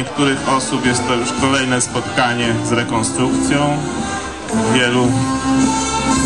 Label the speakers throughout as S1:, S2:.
S1: niektórych osób jest to już kolejne spotkanie z rekonstrukcją. Wielu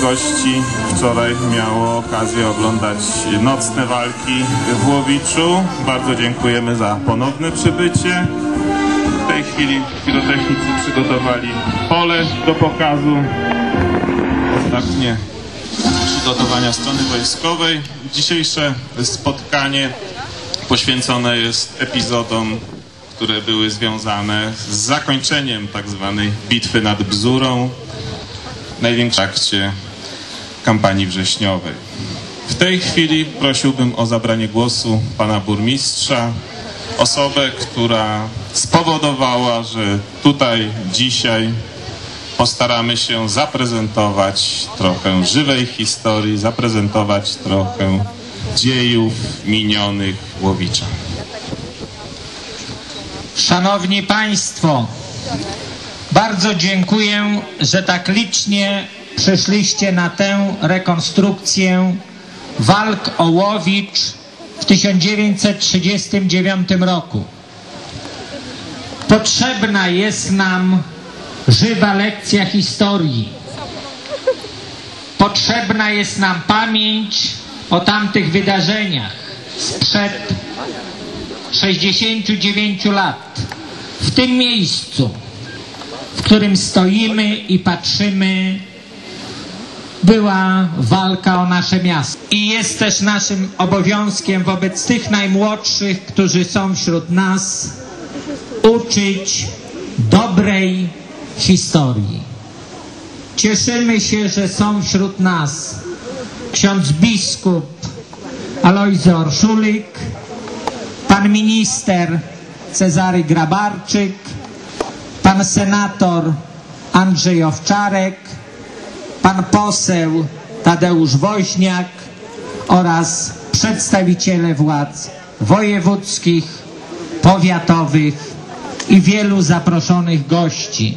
S1: gości wczoraj miało okazję oglądać nocne walki w Łowiczu. Bardzo dziękujemy za ponowne przybycie. W tej chwili pirotechnicy przygotowali pole do pokazu. Ostatnie przygotowania strony wojskowej. Dzisiejsze spotkanie poświęcone jest epizodom, które były związane z zakończeniem tak zwanej bitwy nad Bzurą, największym akcie kampanii wrześniowej. W tej chwili prosiłbym o zabranie głosu pana burmistrza, osobę, która spowodowała, że tutaj dzisiaj postaramy się zaprezentować trochę żywej historii, zaprezentować trochę dziejów minionych Łowicza.
S2: Szanowni Państwo, bardzo dziękuję, że tak licznie przyszliście na tę rekonstrukcję walk o Łowicz w 1939 roku. Potrzebna jest nam żywa lekcja historii. Potrzebna jest nam pamięć o tamtych wydarzeniach sprzed 69 lat. W tym miejscu, w którym stoimy i patrzymy, była walka o nasze miasto. I jest też naszym obowiązkiem wobec tych najmłodszych, którzy są wśród nas, uczyć dobrej historii. Cieszymy się, że są wśród nas ksiądz biskup Alojzy Orszulik, pan minister Cezary Grabarczyk, pan senator Andrzej Owczarek, pan poseł Tadeusz Woźniak oraz przedstawiciele władz wojewódzkich, powiatowych i wielu zaproszonych gości.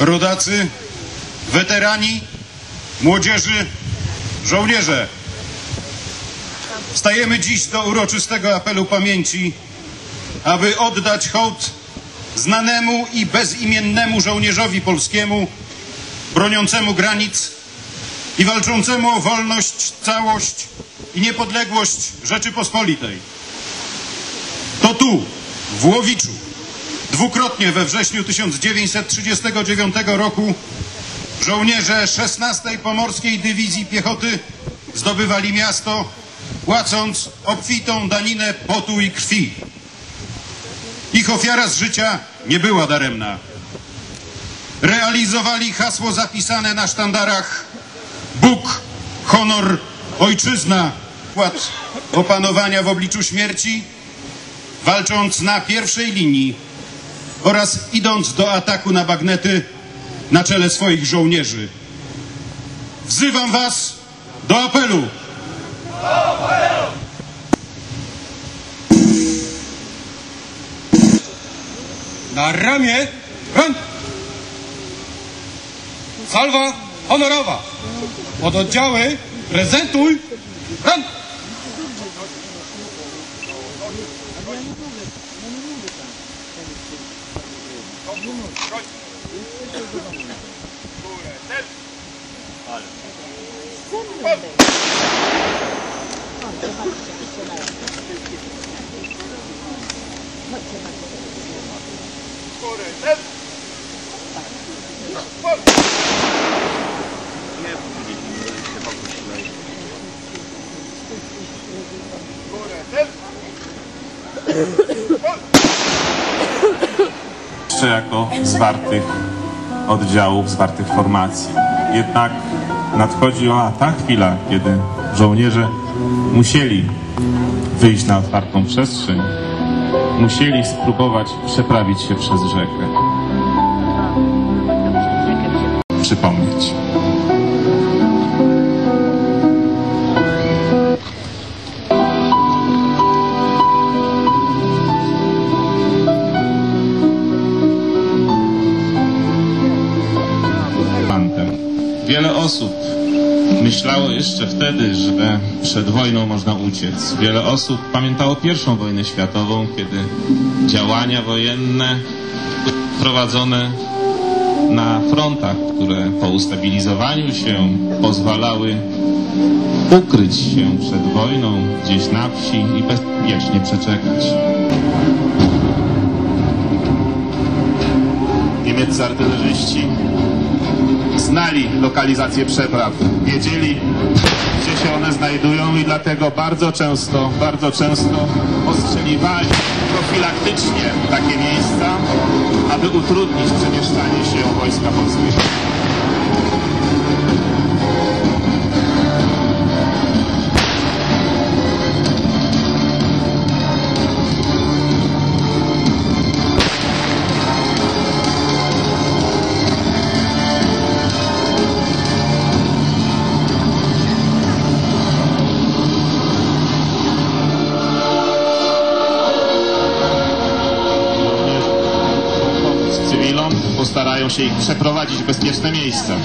S3: rodacy, weterani, młodzieży, żołnierze. Wstajemy dziś do uroczystego apelu pamięci, aby oddać hołd znanemu i bezimiennemu żołnierzowi polskiemu, broniącemu granic i walczącemu o wolność, całość i niepodległość Rzeczypospolitej. To tu, w Łowiczu, Dwukrotnie we wrześniu 1939 roku żołnierze 16. Pomorskiej Dywizji Piechoty zdobywali miasto, płacąc obfitą daninę potu i krwi. Ich ofiara z życia nie była daremna. Realizowali hasło zapisane na sztandarach Bóg, honor, ojczyzna, wkład opanowania w obliczu śmierci, walcząc na pierwszej linii oraz idąc do ataku na bagnety na czele swoich żołnierzy. Wzywam Was do apelu.
S4: Na ramię ręk. Salwa honorowa. Od oddziały prezentuj ręk. Good.
S1: Jeszcze jako zwartych oddziałów, zwartych formacji. Jednak nadchodziła ta chwila, kiedy żołnierze musieli wyjść na otwartą przestrzeń, musieli spróbować przeprawić się przez rzekę. Przypomnieć. Osób myślało jeszcze wtedy, że przed wojną można uciec. Wiele osób pamiętało pierwszą wojnę światową, kiedy działania wojenne prowadzone na frontach, które po ustabilizowaniu się pozwalały ukryć się przed wojną gdzieś na wsi i bezpiecznie przeczekać. Niemieccy artylerzyści znali lokalizację przepraw, wiedzieli, gdzie się one znajdują i dlatego bardzo często, bardzo często ostrzeliwali profilaktycznie takie miejsca, aby utrudnić przemieszczanie się wojska polskiego. Postarają się ich przeprowadzić w bezpieczne miejsca.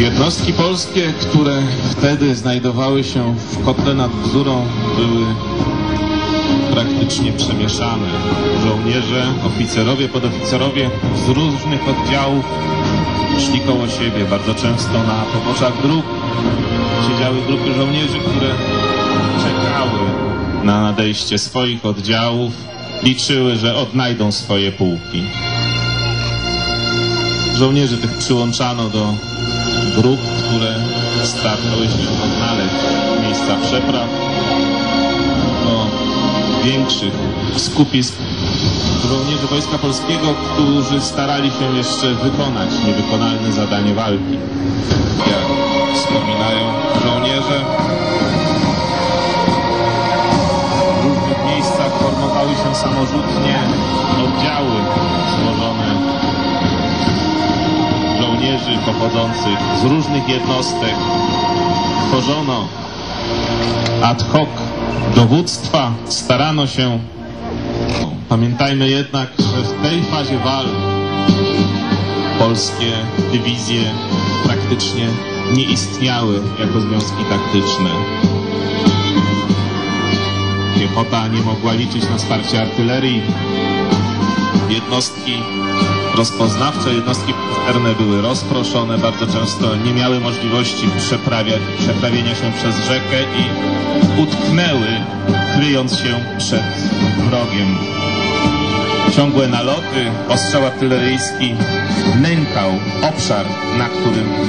S1: Jednostki polskie, które wtedy znajdowały się w kotle nad Bzurą, były praktycznie przemieszane. Żołnierze, oficerowie, podoficerowie z różnych oddziałów szli koło siebie. Bardzo często na poboczach dróg siedziały grupy żołnierzy, które czekały na nadejście swoich oddziałów, liczyły, że odnajdą swoje pułki. Żołnierzy tych przyłączano do grup, które starały się odnaleźć miejsca przepraw do większych skupisk żołnierzy Wojska Polskiego, którzy starali się jeszcze wykonać niewykonalne zadanie walki. Jak wspominają żołnierze, w różnych miejscach formowały się samorzutnie oddziały złożone żołnierzy pochodzących z różnych jednostek. Tworzono ad hoc dowództwa, starano się. Pamiętajmy jednak, że w tej fazie walk polskie dywizje praktycznie nie istniały jako związki taktyczne. Piechota nie mogła liczyć na wsparcie artylerii. Jednostki rozpoznawcze, jednostki pancerne były rozproszone, bardzo często nie miały możliwości przeprawienia się przez rzekę i utknęły, kryjąc się przed wrogiem. Ciągłe naloty, ostrzał artyleryjski nękał obszar, na którym